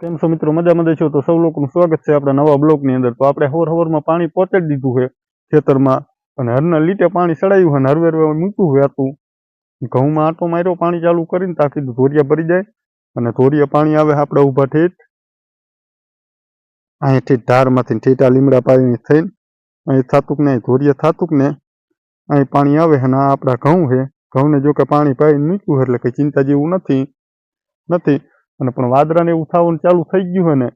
કેમ છો મિત્રો મજા મજા છો તો સૌ લોકોનું સ્વાગત છે આપણા નવા બ્લોગની અંદર તો આપણે હર હવરમાં પાણી પહોંચાડ દીધું છે ખેતરમાં અને હરના લીટે પાણી ચડાયું છે અને હરવરવામાં મૂકું છું આતું ગામમાં આ તો માર્યો પાણી ચાલુ કરીને તાકીધું ધોરિયા ભરી જાય અને ધોરિયા પાણી આવે આપડા ઉભા ઠીટ આય ઠીટ ઢારમાંથી ઠીટા લીમડા પાણી થઈ એ થાતુક ને ધોરિયા થાતુક ને આ પાણી આવે અને આપડા ગામ છે ગામને જો કે પાણી ભાઈ મૂકું એટલે કે ચિંતા જેવું નથી નથી અને પણ વાદરાને એવું થવાનું ચાલુ થઈ ગયું હોય ને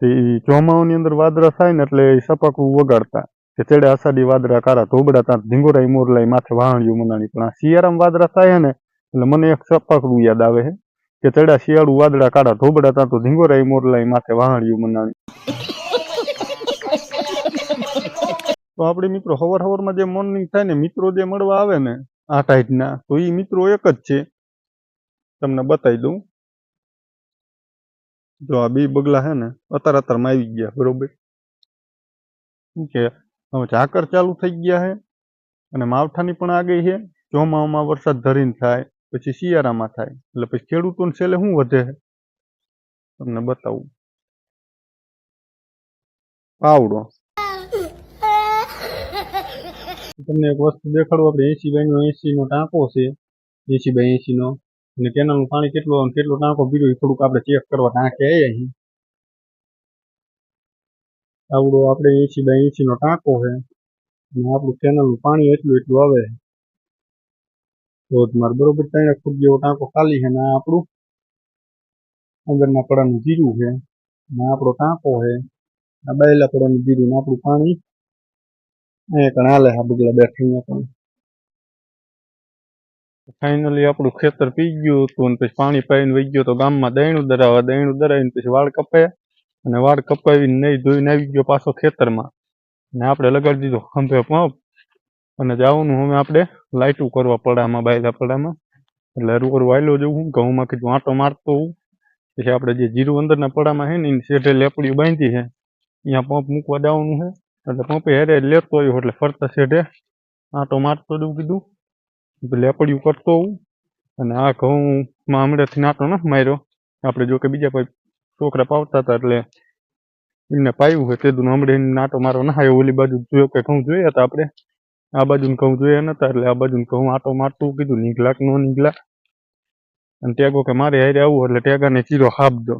તે ચોમાઓની અંદર વાદરા થાય ને એટલે એ સપાકું વગાડતા કે ચડે આસાડી વાદરા કારા ધોબડા ત્યાં ધીંગોરાઈ મોરલાઈ માથે વાહણ્યું મનાણી પણ આ શિયાળામાં વાદરા થાય ને એટલે મને એક સપાકડું યાદ આવે છે કે ચડ્યા શિયાળુ વાદળા કાળા ધોબડા તા તો ધીંગોરાઈ મોરલાઈ માથે વાહણ્યું મનાણી તો આપણે મિત્રો હવર હવરમાં જે મોર્નિંગ થાય ને મિત્રો જે મળવા આવે ને આ ટાઈપના તો એ મિત્રો એક જ છે તમને બતાવી દઉં જો આબી બગલા છે ને અતાર અતાર માં આવી ગયા બરોબર કે અમાર ચાકર ચાલુ થઈ ગયા છે અને માવઠાની પણ આ ગઈ છે જો માવમાં વરસાદ ધરીન થાય પછી સિયારામાં થાય એટલે પછી ખેડૂતનું સેલે શું વધે છે તમને બતાવું પાઉડો તમને એક વસ્તુ દેખાડું આપણે 80 80 નો ટાંકો છે જેસી 82 નો અને તેનાનું પાણી કેટલું કેટલું ટાંકો પીધું એ થોડુંક આપણે ચેક કરવા ટાંકે અહીં આવડો આપણે એસી બાય નો ટાંકો છે અને આપણું કેનલનું પાણી એટલું એટલું આવે તો તમારે બરોબર ત્રણ ફૂટ જેવો ટાંકો ખાલી છે ને આપણું અંદરના પડાનું જીરું છે ને આપણો ટાંકો છે આ બાયલા પડાનું જીરું ને આપણું પાણી અહીંયા કણ હાલે આ બગલા બેઠા અહીંયા પણ ફાઇનલી આપણું ખેતર પી ગયું હતું અને પછી પાણી પાઈન વઈ ગયું તો ગામમાં દણ્યું દરાવા દણ્યું દરાઈન પછી વાડ કપાય અને વાડ કપાવીન નઈ દોઈન આવી ગયું પાછો ખેતરમાં ને આપણે લગાડી દીધો પંપ અને જવાનું અમે આપણે લાઇટુ કરવા પડા આમાં બાયલા પડામાં એટલે રુરુ વાળો જ હું ગામમાં કીધું આટો મારતો છું પછી આપણે જે જીરૂ અંદરના પડામાં છે ને એની શેઢે લેપડીયું બાંધી છે અહીંયા પંપ મૂકવા ડાવાનું છે એટલે પંપ હેરે લેતોય એટલે ફરતા શેઢે આટો મારતો દઉં કીધું લેપડિયું કરતો હોઉં અને આ ઘઉંમાં હમણાંથી નાટો ના માર્યો આપણે જો કે બીજા કોઈ છોકરા પાવતા હતા એટલે એમને પાયું હોય તે દુનો હમણાં નાટો મારો ના આવ્યો ઓલી બાજુ જોયો કે ઘઉં જોયા હતા આપણે આ બાજુ ઘઉં જોયા નતા એટલે આ બાજુ ઘઉં આટો મારતું કીધું નીકળાક નો નીકળાક અને ટેગો કે મારે હારે આવું એટલે ટેગાને ચીરો હાપ દો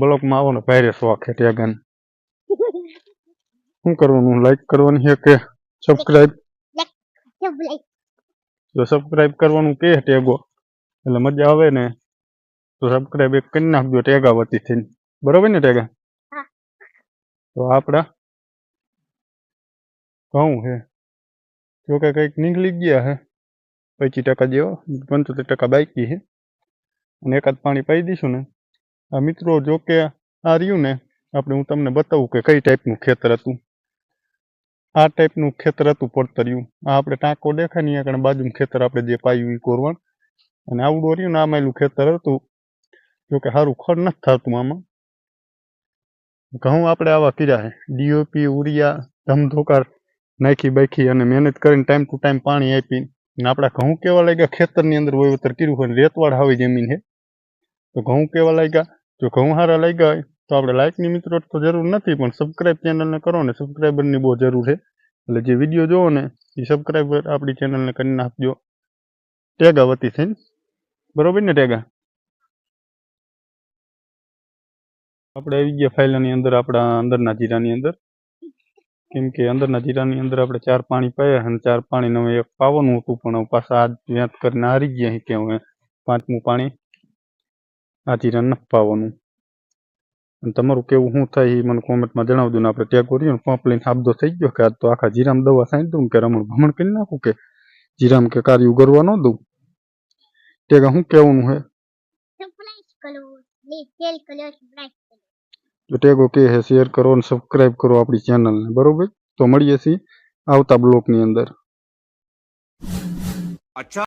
બ્લોકમાં આવો ને ભારે શોખ છે ટેગાને શું કરવાનું લાઈક કરવાની છે કે સબસ્ક્રાઈબ જો સબસ્ક્રાઇબ કરવાનું કે ટેગો એટલે મજા આવે ને તો સબસ્ક્રાઇબ એક કઈ નાબદ ટેગાવતી થઈ બરોબર ને ટેગા તો આપડા ઘઉં હે જો કે કઈક નિગલી ગયા હે 25% દી હો 75% બાકી હે અને એકદ પાણી પાઈ દીસુ ને આ મિત્રો જો કે આર્યું ને આપણે હું તમને બતાવું કે કઈ ટાઈપ નું ખેતર હતું આ ટાઈપનું ખેતર હતું પડતર્યું આ આપણે ટાંકો દેખાય ને કારણ બાજુનું ખેતર આપણે જે પાયું એ કોરવણ અને આવું રહ્યું ને આમેલું ખેતર હતું જોકે સારું ખડ નથી થતું આમાં ઘઉં આપણે આવા કર્યા છે ડીઓપી ઉરિયા ધમધોકાર નાખી બાખી અને મહેનત કરીને ટાઈમ ટુ ટાઈમ પાણી આપી અને આપણા ઘઉં કેવા લાગ્યા ખેતરની અંદર વહીવતર કર્યું હોય રેતવાડ આવી જમીન હે તો ઘઉં કેવા લાગ્યા જો ઘઉં સારા લાગ્યા હોય તો આપણે લાઈક ની મિત્રો તો જરૂર નથી પણ સબસ્ક્રાઇબ ચેનલ ને કરો ને સબસ્ક્રાઇબર ની બહુ જરૂર છે એટલે જે વિડિયો જોવો ને એ સબસ્ક્રાઇબર આપણી ચેનલ ને કરી નાખજો ટેગા વતી સે બરોબર ને ટેગા આપણે આવી ગયા ફાઈલ ની અંદર આપડા અંદર ના જીરા ની અંદર કેમ કે અંદર ના જીરા ની અંદર આપણે ચાર પાણી પાયા હન ચાર પાણી નોય પાવન હોતું પણ પાછા આજ યાદ કરવાની હારી ગયા કે હું પાંચમું પાણી આ જીરા ન પાવન અને તમારું કેવું શું થાય એ મને કોમેન્ટમાં જણાવી દઉં આપણે ટેગ કરીએ પંપ લઈને હાબદો થઈ ગયો કે આ તો આખા જીરામ દવા સાંઈ દઉં કે રમણ ભમણ કરી નાખું કે જીરામ કે કાર્યું કરવા ન દઉં ટેગ શું કહેવાનું હે ટેગો કે શેર કરો અને સબસ્ક્રાઇબ કરો આપણી ચેનલને બરોબર તો મળીએ છીએ આવતા બ્લોકની અંદર અચ્છા